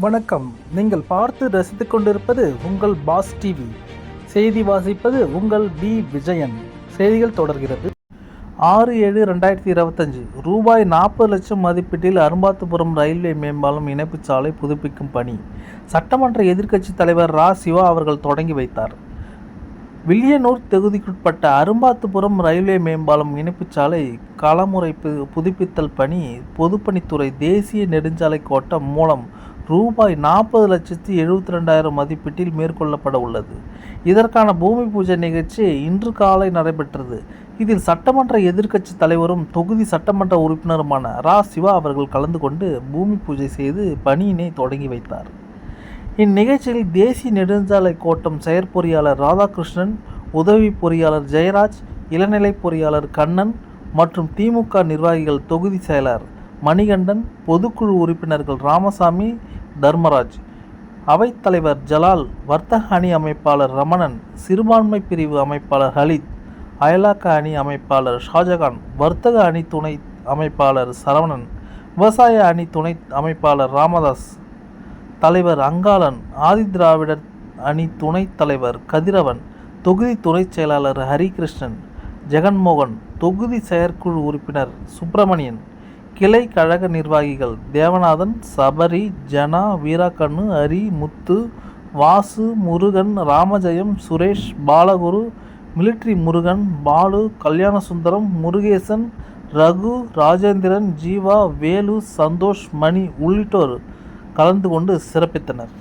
வணக்கம். நீங்கள் பார்த்து ரசித்து கொண்டிருப்பது உங்கள் பாஸ் டிவி. செய்தி வாசிப்பது உங்கள் பி விஜயன். செய்திகள் தொடர்கிறது. ஆறு ஏழு ரெண்டாயிரத்தி இருபத்தஞ்சு. ரூபாய் நாற்பது லட்சம் மதிப்பீட்டில் அரும்பாத்துபுரம் ரயில்வே மேம்பாலம் இணைப்புச் சாலை புதுப்பிக்கும் பணி. சட்டமன்ற எதிர்க்கட்சித் தலைவர் ரா. சிவா அவர்கள் தொடங்கி வைத்தார். வில்லியனூர் தொகுதிக்குட்பட்ட அரும்பாத்துபுரம் ரயில்வே மேம்பாலம் இணைப்புச் சாலை களமுறை பு- புதுப்பித்தல் பணி பொதுப்பணித்துறை தேசிய நெடுஞ்சாலை கோட்டம் மூலம் ரூபாய் நாற்பது லட்சத்தி எழுபத்தி ரெண்டாயிரம் மதிப்பீட்டில் மேற்கொள்ளப்பட உள்ளது. இதற்கான பூமி பூஜை நிகழ்ச்சி இன்று காலை நடைபெற்றது. இதில் சட்டமன்ற எதிர்க்கட்சி தலைவரும் தொகுதி சட்டமன்ற உறுப்பினருமான ரா. சிவா அவர்கள் கலந்து கொண்டு பூமி பூஜை செய்து பணியினை தொடங்கி வைத்தார். இந்நிகழ்ச்சியில் தேசிய நெடுஞ்சாலை கோட்டம் செயற்பொறியாளர் ராதாகிருஷ்ணன் உதவி பொறியாளர் ஜெயராஜ் இளநிலை பொறியாளர் கண்ணன் மற்றும் திமுக நிர்வாகிகள் தொகுதி செயலர் மணிகண்டன் பொதுக்குழு உறுப்பினர்கள் ராமசாமி தர்மராஜ். அவைத்தலைவர் ஜலால் வர்த்தக அணி அமைப்பாளர் ரமணன் சிறுபான்மை பிரிவு அமைப்பாளர் ஹலித் அயலாக்க அணி அமைப்பாளர் ஷாஜகான் வர்த்தக அணி துணை அமைப்பாளர் சரவணன் விவசாய அணி துணை அமைப்பாளர் ராமதாஸ் தலைவர் அங்காளன் ஆதிதிராவிடர் அணி துணைத் தலைவர் கதிரவன் தொகுதி துணைச் செயலாளர் ஹரிகிருஷ்ணன் ஜெகன்மோகன் தொகுதி செயற்குழு உறுப்பினர் சுப்பிரமணியன் கிளை கழக நிர்வாகிகள் தேவநாதன் சபரி ஜனா வீராக்கண்ணு ஹரி முத்து வாசு முருகன் ராமஜெயம் சுரேஷ் பாலகுரு மிலிட்ரி முருகன் பாலு கல்யாணசுந்தரம் முருகேசன் ரகு ராஜேந்திரன் ஜீவா வேலு சந்தோஷ் மணி உள்ளிட்டோர் கலந்து கொண்டு சிறப்பித்தனர்.